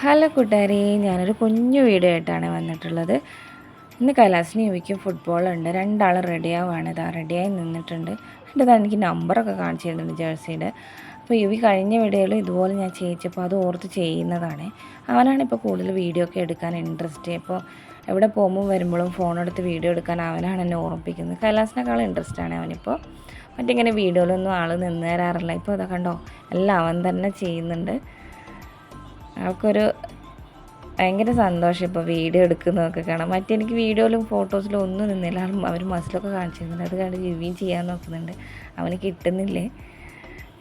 Hello കൂട്ടുകാരി ഞാനൊരു കുഞ്ഞു വീഡിയോ ആയിട്ടാണ് വന്നിട്ടുള്ളത്. ഇന്ന് കൈലാസിന് യുവിക്കും ഫുട്ബോളുണ്ട് രണ്ടാളും റെഡിയാവാണ് ഇതാ റെഡിയായി നിന്നിട്ടുണ്ട്. താൻ എനിക്ക് നമ്പറൊക്കെ കാണിച്ചു തരുന്നുണ്ട് ജേഴ്സിയുടെ. അപ്പോൾ യുവി കഴിഞ്ഞ വീഡിയോയിൽ ഇതുപോലെ ഞാൻ ചെയ്യിച്ചപ്പോൾ അത് ഓർത്ത് ചെയ്യുന്നതാണ്. അവനാണ് ഇപ്പോൾ കൂടുതൽ വീഡിയോ ഒക്കെ എടുക്കാൻ ഇൻട്രസ്റ്റ് ഇപ്പോൾ എവിടെ പോകുമ്പോൾ വരുമ്പോഴും ഫോണെടുത്ത് വീഡിയോ എടുക്കാൻ അവനാണ് എന്നെ ഓർമ്മിപ്പിക്കുന്നത്. കൈലാസിനേക്കാളും ഇൻട്രസ്റ്റ് ആണ് അവനിപ്പോൾ മറ്റിങ്ങനെ വീഡിയോയിലൊന്നും ആൾ നിന്ന് തരാറില്ല. ഇപ്പോൾ അതൊക്കെ കണ്ടോ? എല്ലാം അവൻ തന്നെ ചെയ്യുന്നുണ്ട്. അവൾക്കൊരു ഭയങ്കര സന്തോഷം ഇപ്പോൾ വീഡിയോ എടുക്കുന്നതൊക്കെ കാണാം മറ്റെനിക്ക് വീഡിയോയിലും ഫോട്ടോസിലും ഒന്നും നിന്നില്ല. അവർ മസിലൊക്കെ കാണിച്ചിരുന്നുണ്ട്. അത് കണ്ട് റിവ്യൂ ചെയ്യാൻ നോക്കുന്നുണ്ട്. അവന് കിട്ടുന്നില്ലേ?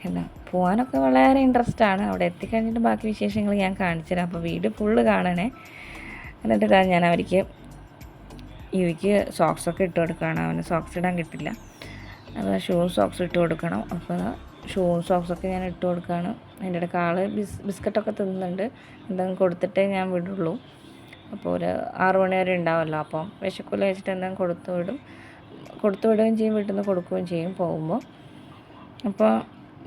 എന്താ പോകാനൊക്കെ വളരെ ഇൻട്രസ്റ്റ് ആണ്. അവിടെ എത്തിക്കഴിഞ്ഞിട്ട് ബാക്കി വിശേഷങ്ങൾ ഞാൻ കാണിച്ചു തരാം. അപ്പോൾ വീഡിയോ ഫുള്ള് കാണണേ. എന്നിട്ട് ഇതാ ഞാൻ അവർക്ക് ഇവയ്ക്ക് സോക്സൊക്കെ ഇട്ട് കൊടുക്കുകയാണ്. അവന് സോക്സ് ഇടാൻ കിട്ടില്ല. അപ്പോൾ ഷൂ സോക്സ് ഇട്ട് കൊടുക്കണം. അപ്പോൾ ഷൂവും സോക്സൊക്കെ ഞാൻ ഇട്ട് കൊടുക്കുകയാണ് അതിന്റെ ഇടയ്ക്ക് ആൾ ബിസ് ബിസ്ക്കറ്റൊക്കെ തിന്നുന്നുണ്ട്. എന്തെങ്കിലും കൊടുത്തിട്ടേ ഞാൻ വിടുള്ളൂ. അപ്പോൾ ഒരു ആറു മണി വരെ ഉണ്ടാവുമല്ലോ. അപ്പം വിശക്കൂല വെച്ചിട്ട് എന്തെങ്കിലും കൊടുത്തു വിടും. കൊടുത്തു വിടുകയും ചെയ്യും. വീട്ടിൽ നിന്ന് കൊടുക്കുകയും ചെയ്യും പോകുമ്പോൾ. അപ്പോൾ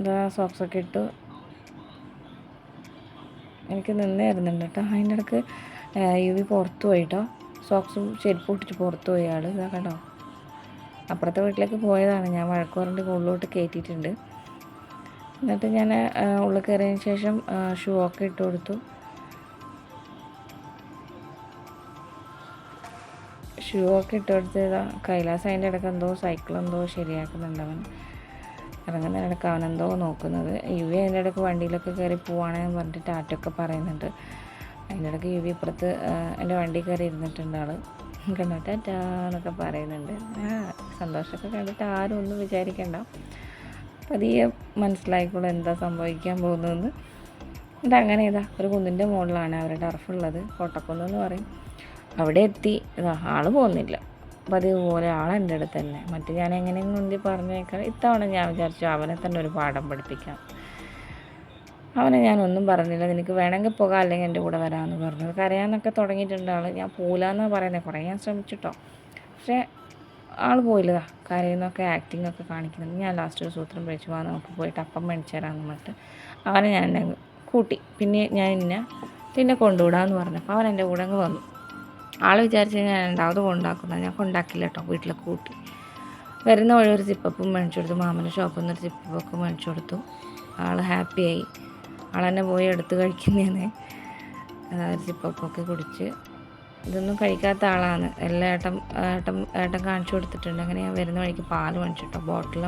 ഇതാ സോക്സൊക്കെ ഇട്ടു. എനിക്ക് നിന്നേ വരുന്നുണ്ട് കേട്ടോ. അതിന്റെ ഇടയ്ക്ക് യു വി പുറത്തു പോയി കേട്ടോ. സോക്സും ചെരുപ്പ് ഇട്ടിട്ട് പുറത്ത് പോയി ആൾ ഇതാ കേട്ടോ അപ്പുറത്തെ വീട്ടിലേക്ക് പോയതാണ്. ഞാൻ വഴക്കുറണ്ട് ഉള്ളിലോട്ട് കയറ്റിയിട്ടുണ്ട്. എന്നിട്ട് ഞാൻ ഉള്ളിൽ കയറിയതിന് ശേഷം ഷൂ ഒക്കെ ഇട്ട് കൊടുത്തു. ഷൂ ഒക്കെ ഇട്ട് കൊടുത്ത് കൈലാസ് അതിന്റെ ഇടയ്ക്ക് എന്തോ സൈക്കിൾ എന്തോ ശരിയാക്കുന്നുണ്ട് അവൻ. ഇറങ്ങുന്ന ഇടയ്ക്ക് അവൻ എന്തോ നോക്കുന്നത്. യു വി അതിന്റെ ഇടയ്ക്ക് വണ്ടിയിലൊക്കെ കയറി പോവാണെന്ന് പറഞ്ഞിട്ട് ടാറ്റൊക്കെ പറയുന്നുണ്ട്. അതിന്റെ ഇടയ്ക്ക് യു വി ഇപ്പുറത്ത് എന്റെ വണ്ടി കയറി ഇരുന്നിട്ടുണ്ട് ആൾ കണ്ടോ? ടാറ്റാ എന്നൊക്കെ പറയുന്നുണ്ട്. സന്തോഷമൊക്കെ കണ്ടിട്ട് ആരും ഒന്നും വിചാരിക്കണ്ട. പതിയെ മനസ്സിലായിക്കോളും എന്താ സംഭവിക്കാൻ പോകുന്നതെന്ന്. എന്നിട്ട് അങ്ങനെ ഇതാ ഒരു കുന്നിന്റെ മുകളിലാണ് അവരുടെ ടർഫുള്ളത് കോട്ടക്കുന്ന് എന്ന് പറയും. അവിടെ എത്തി. ഇതാ ആൾ പോകുന്നില്ല. പതിവ് പോലെ ആളെന്റെ അടുത്ത് തന്നെ. മറ്റു ഞാൻ എങ്ങനെയെങ്കിലും മുന്തി പറഞ്ഞേക്കാം. ഇത്തവണ ഞാൻ വിചാരിച്ചു അവനെ തന്നെ ഒരു പാഠം പഠിപ്പിക്കാം. അവനെ ഞാൻ ഒന്നും പറഞ്ഞില്ല. നിനക്ക് വേണമെങ്കിൽ പോകാം അല്ലെങ്കിൽ എന്റെ കൂടെ വരാമെന്ന് പറഞ്ഞു. കരയാനൊക്കെ തുടങ്ങിയിട്ടുണ്ട് ആൾ ഞാൻ പോകില്ലെന്നാണ് പറയുന്നത് കുറേ ഞാൻ ശ്രമിച്ചിട്ടോ. പക്ഷേ ആൾ പോയില്ല. കരയുന്നൊക്കെ ആക്ടിങ് ഒക്കെ കാണിക്കുന്നുണ്ട്. ഞാൻ ലാസ്റ്റ് ഒരു സൂത്രം പിടിച്ചു പോകാൻ നമുക്ക് പോയിട്ട് അപ്പം മേടിച്ചു തരാമെന്ന് പറഞ്ഞിട്ട് അവനെ ഞാൻ എന്നെ കൂട്ടി. പിന്നെ ഞാൻ ഇന്നെ പിന്നെ കൊണ്ടുവിടാമെന്ന് പറഞ്ഞപ്പോൾ അവൻ എന്റെ കൂടെ അങ്ങ് വന്നു. ആൾ വിചാരിച്ച് ഞാൻ രണ്ടാമത് കൊണ്ടാക്കുന്നത് ഞാൻ കൊണ്ടാക്കില്ല കേട്ടോ വീട്ടിലെ കൂട്ടി. വരുന്ന വഴി ഒരു സിപ്പപ്പും മേടിച്ചു കൊടുത്തു. മാമന്റെ ഷോപ്പിൽ നിന്ന് ഒരു സിപ്പപ്പൊക്കെ മേടിച്ചു കൊടുത്തു. ആൾ ഹാപ്പിയായി ആളെന്നെ പോയി എടുത്ത് കഴിക്കുന്നതിന് സിപ്പപ്പൊക്കെ കുടിച്ച്. ഇതൊന്നും കഴിക്കാത്ത ആളാണ്. എല്ലാ ഏട്ടം ഏട്ടം ഏട്ടൻ കാണിച്ചു കൊടുത്തിട്ടുണ്ട്. അങ്ങനെ ഞാൻ വരുന്ന വഴിക്ക് പാൽ മേടിച്ചിട്ടോ ബോട്ടിൽ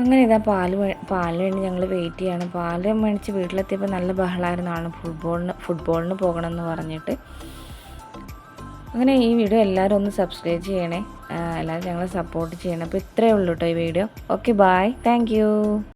അങ്ങനെ ഇതാ പാൽ പാൽ വേണ്ടി ഞങ്ങൾ വെയിറ്റ് ചെയ്യാണ്. പാൽ മേടിച്ച് വീട്ടിലെത്തിയപ്പോൾ നല്ല ബഹളമായിരുന്നു ആണ് ഫുട്ബോളിന് ഫുട്ബോളിന് പോകണം എന്ന് പറഞ്ഞിട്ട്. അങ്ങനെ ഈ വീഡിയോ എല്ലാവരും ഒന്ന് സബ്സ്ക്രൈബ് ചെയ്യണേ. എല്ലാവരും ഞങ്ങളെ സപ്പോർട്ട് ചെയ്യണേ. അപ്പോൾ ഇത്രയേ ഉള്ളൂ കേട്ടോ ഈ വീഡിയോ ഓക്കെ ബായ് താങ്ക്